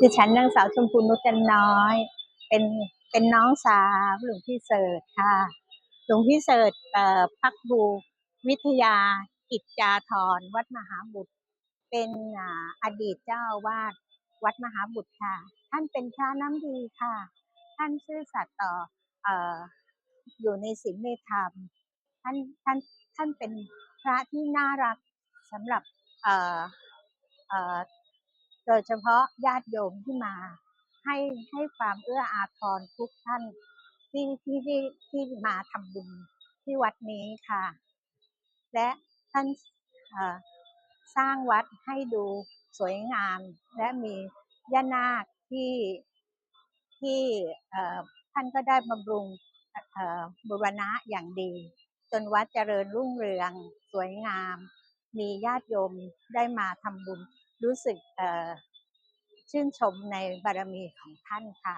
ดิฉันนางสาวชมพูนุชจันน้อย เป็นเป็นน้องสาวหลวงพี่เสิร์ชค่ะ หลวงพี่เสิร์ชเอ่อพักบูวิทยากิจจาธรวัดมหาบุตร เป็นออดีตเจ้าวาดวัดมหาบุตรค่ะ ท่านเป็นพระน้ำดีค่ะ ท่านซื่อสัตย์ต่อเอ่ออยู่ในศีลในธรรม ท่านท่านท่านเป็นพระที่น่ารักสำหรับเอ่อเอ่อ โดยเฉพาะญาติโยมที่มา ให้ให้ความเอื้ออาทรทุกท่านที่ที่ที่ที่มาทำบุญที่วัดนี้ค่ะ และท่านสร้างวัดให้ดูสวยงาม และมีย่านาคที่ที่ท่านก็ได้บำรุงบุรณะอย่างดี จนวัดเจริญรุ่งเรืองสวยงาม มีญาติโยมได้มาทำบุญ รู้สึกชื่นชมในบารมีของท่านค่ะ